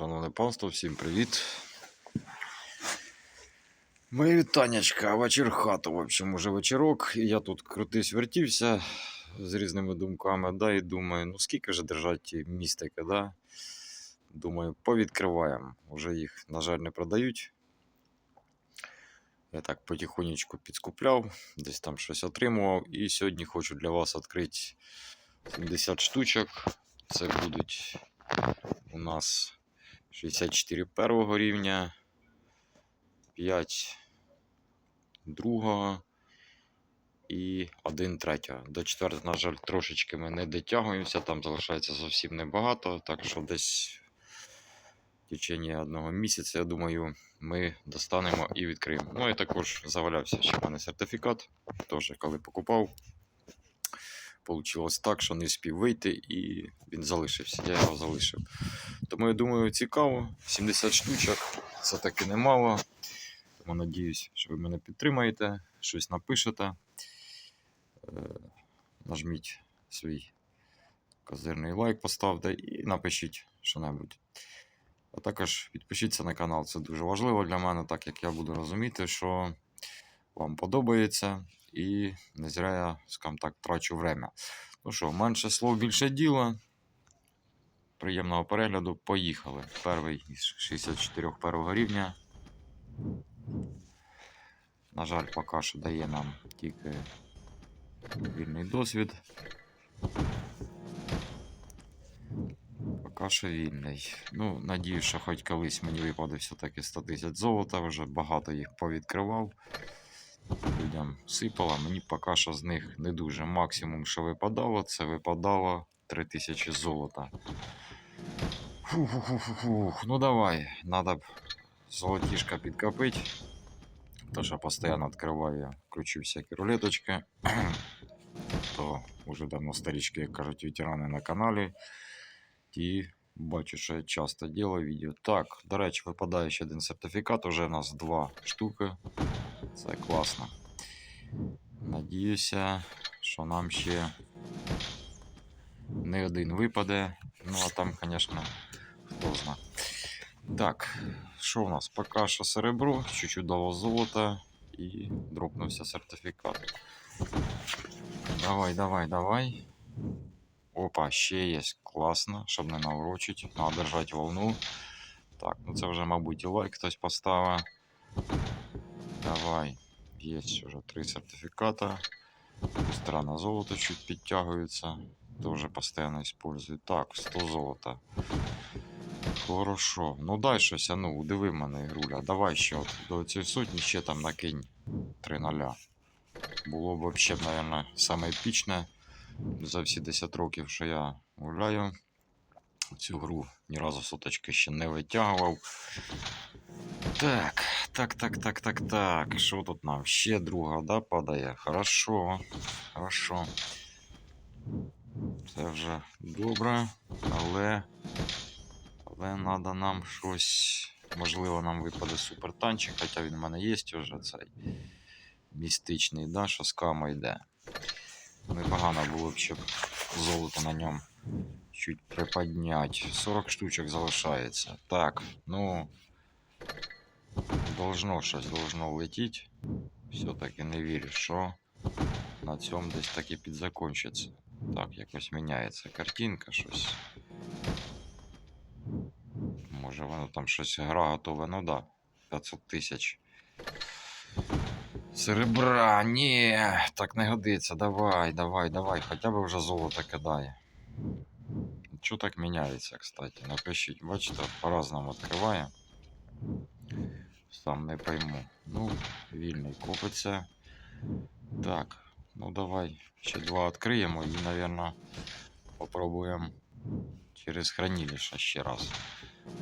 Шановне панство, всім привіт. Мої вітаннячка, вечір хату, в общем, уже вечірок. І я тут крутись вертівся з різними думками, да, і думаю, ну скільки ж держать містики, да? Думаю, повідкриваємо. Уже їх, на жаль, не продають. Я так потихонечку підскупляв, десь там щось отримував. І сьогодні хочу для вас відкрити 70 штучок. Це будуть у нас 64 першого рівня, 5 другого і 1 третього. До четвертого, на жаль, трошечки ми не дотягуємося, там залишається зовсім небагато, так що десь в течение одного місяця, я думаю, ми достанемо і відкриємо. Ну і також завалявся ще в мене сертифікат, теж коли покупав. Получилось так, що не спів вийти і він залишився. Я його залишив. Тому я думаю, цікаво. 70 штучок це таки немало. Тому надіюсь, що ви мене підтримаєте, щось напишете. Е, Нажміть свій козирний лайк, поставте і напишіть що-небудь. А також підпишіться на канал, це дуже важливо для мене, так як я буду розуміти, що вам подобається. І не зря я, скажімо так, трачу время. Ну що, менше слов, більше діла. Приємного перегляду. Поїхали. Перший із 64 першого рівня. На жаль, поки що дає нам тільки вільний досвід. Поки що вільний. Ну, надію, що хоч колись мені випаде все-таки 100 тисяч золота, вже багато їх повідкривав. Людям сипало, мені поки що з них не дуже. Максимум, що випадало, це випадало 3000 золота. Фух, ну давай, надо б золотішка підкопити. То, що постійно відкриваю ключі всякі рулеточки. То вже давно старічки, як кажуть, ветерани на каналі. І бачу, що я часто делаю відео. Так, до речі, випадає ще один сертифікат. Уже у нас два штуки. Це класно. Надіюся, що нам ще не один випаде. Ну, а там, звісно, хто зна. Так, що у нас? Поки що серебро, чуть-чуть дало золота і дропнувся сертифікат. Давай, давай, давай. Опа, ще є. Класно, щоб не наврочить. Надо держати волну. Так, ну це вже, мабуть, і лайк хтось поставив. Давай. Есть уже три сертификата. Быстро на золото чуть підтягується. Тоже постоянно использую. Так, 100 золота. Хорошо. Ну дай щось, а ну, удиви мене, Ігруля. Давай ще от до цієї сотні ще там накинь 3 ноля. Було б взагалі, мабуть, саме епічне за всі 10 років, що я гуляю. Цю гру ні разу соточки ще не витягував. Так, так, так, так, так, так. Що тут нам? Ще друга, да, падає? Хорошо. Хорошо. Це вже добре, але. Але треба нам щось. Можливо, нам випаде супертанчик, хоча він в мене є вже цей містичний, да, що з кама йде. Непогано було б, щоб золото на ньому чуть приподнять. 40 штучок залишається. Так, ну. Должно щось должно летіти. Все-таки не вірю, що на цьому десь таки підзакончиться. Так, якось міняється картинка, щось. Може воно там щось гра готова, ну да. 500 тисяч. Серебра, ні, так не годиться. Давай, давай, давай. Хоча б вже золото кидає. Чого так міняється, кстати? Напишіть, бачите, по-разному відкриває. Сам не пойму. Ну, вільний копиться. Так, ну давай ще два відкриємо і, наверное, попробуємо через хранилище ще раз.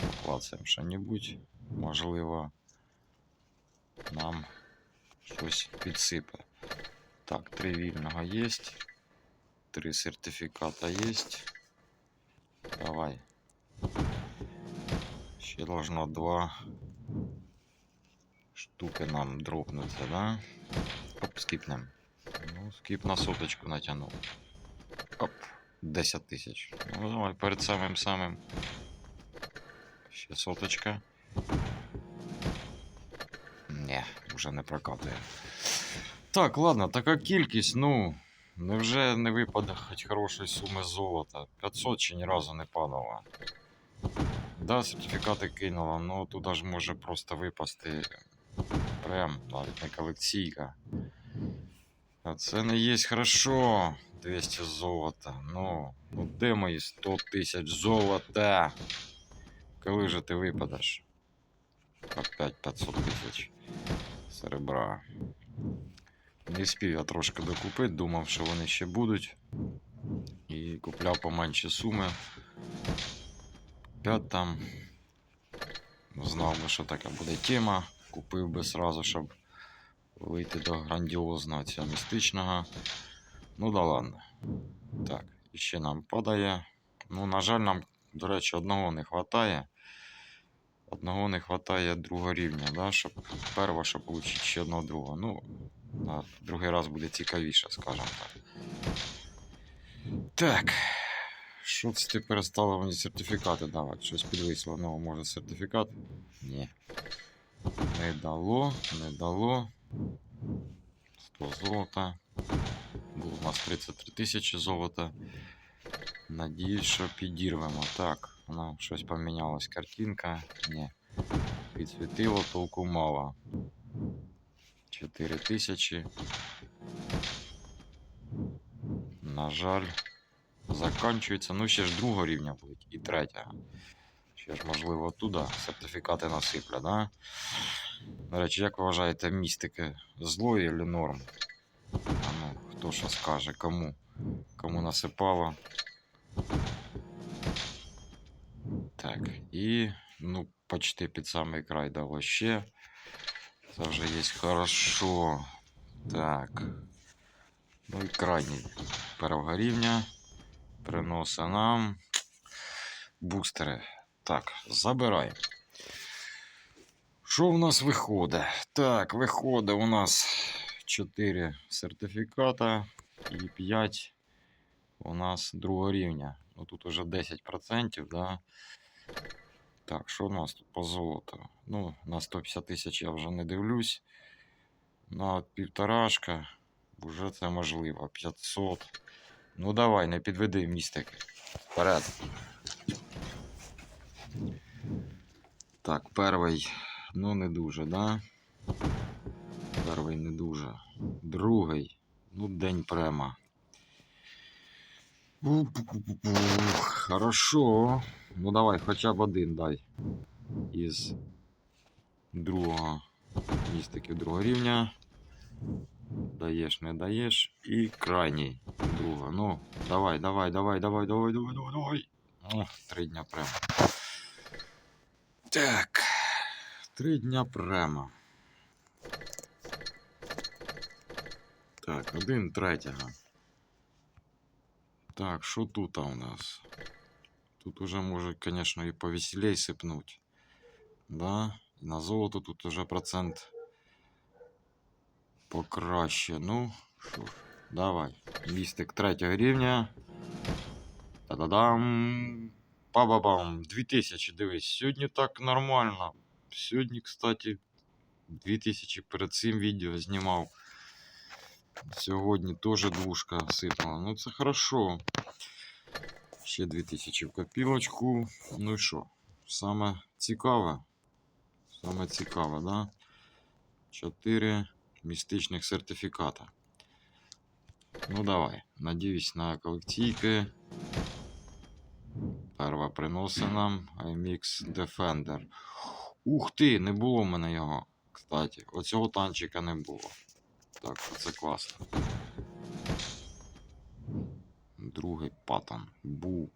Поклацаємо що-небудь. Можливо, нам щось підсипе. Так, три вільного є. Три сертифіката є. Давай. Ще должно два штуки нам дропнуться, да? Оп, скипнем. Ну, скип на соточку натягнув. Оп, 10 тисяч. Ну, давай перед самим самим Ще соточка. Ні, вже не прокатує. Так, ладно, така кількість, ну. Невже не випаде хоч хорошої суми золота? 500 ще ні разу не падало. Да, сертифікати кинула, ну туди ж може просто випасти прям, навіть не колекційка. А це не є хорошо. 200 золота. Ну, ну де мої 100 тисяч золота? Коли же ти випадеш? Опять 500 тисяч серебра. Не спів я трошки докупити, думав, що вони ще будуть. І купляв по менші суми. 5 там. Знав би, що така буде тема. Купив би сразу, щоб вийти до грандіозного цього містичного. Ну да ладно. Так, ще нам падає. Ну, на жаль, нам, до речі, одного не вистачає. Одного не вистачає другого рівня, да? щоб перво, щоб отримати ще одного другого. Ну, на другий раз буде цікавіше, скажімо так. Так. Що це ти перестала мені сертифікати давати? Щось підвисло. Ну, може сертифікат? Ні. Не дало, не дало. 100 золота. Було у нас 33 тисячі золота. Надіюсь, що підірвемо. Так, воно щось помінялось. Картинка. Ні. Підсвітило, толку мало. 4 тисячі. На жаль, закінчується. Ну, ще ж другого рівня буде і третього. Ще ж, можливо, туди сертифікати насиплять, да? До речі, як ви вважаєте, містики зло чи норм? А ну, хто що скаже, кому? Кому насипало? Так, і ну, почти під самий край дало ще. Вже є хорошо. Так. Ну і крайній першого рівня приносить нам бустери. Так, забирай. Що в нас виходить? Так, виходить у нас 4 сертифіката і 5 у нас другого рівня. Ну тут уже 10%, да. Так, що у нас тут по золоту? Ну, на 150 тисяч я вже не дивлюсь. На півторашка вже це можливо. 500. Ну давай, не підведи містик. Вперед. Так, перший, ну не дуже, да? Перший не дуже. Другий, ну день према. Хорошо. Ну давай, хоча б один дай. Із другого містиків другого рівня. Даєш, не даєш. І крайній друга. Ну, давай, давай, давай, давай, давай, давай, давай, давай. Ох, три дня прямо. Так. Три дня прямо. Так, один третього. Так, що тут у нас? Тут уже може, конечно, і повеселей сипнуть. Да? І на золото тут уже процент покраще. Ну, що ж, давай. Містик третього рівня. Та-да-дам. Па-ба-бам. 2000, дивись. Сьогодні так нормально. Сьогодні, кстати, 2000 перед цим відео знімав. Сьогодні теж двушка сипала. Ну це хорошо. Ще 2000 в копілочку. Ну і що? Саме цікаве. Саме цікаве, да? 4 містичних сертифіката. Ну давай. Надіюсь на колекційки. Перва приносить нам IMX Defender. Ух ти, не було в мене його. Кстати, оцього танчика не було. Так, це класно. Другий паттон. Бу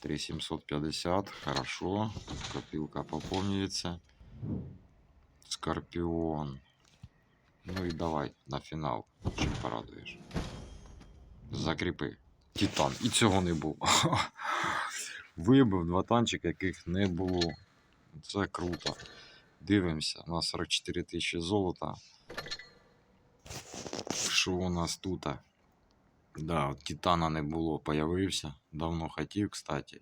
3750. Хорошо. Копілка поповнюється. Скорпіон. Ну і давай на фінал. Чим порадуєш. Закріпи. Титан. І цього не було. Вибив два танчика, яких не було. Це круто. Дивимося. На 44 тисячі золота. Що у нас тут? Да, от Титана не було, появився. Давно хотів, кстати.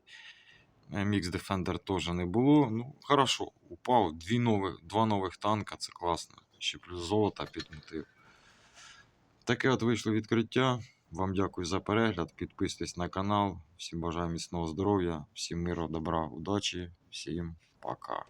MX Defender теж не було. Ну, хорошо, упав. Дві нових, два нових танка, це класно. Ще плюс золото під мотив. Таке от вийшло відкриття. Вам дякую за перегляд. Підписуйтесь на канал. Всім бажаю міцного здоров'я, всім миру, добра, удачі, всім пока.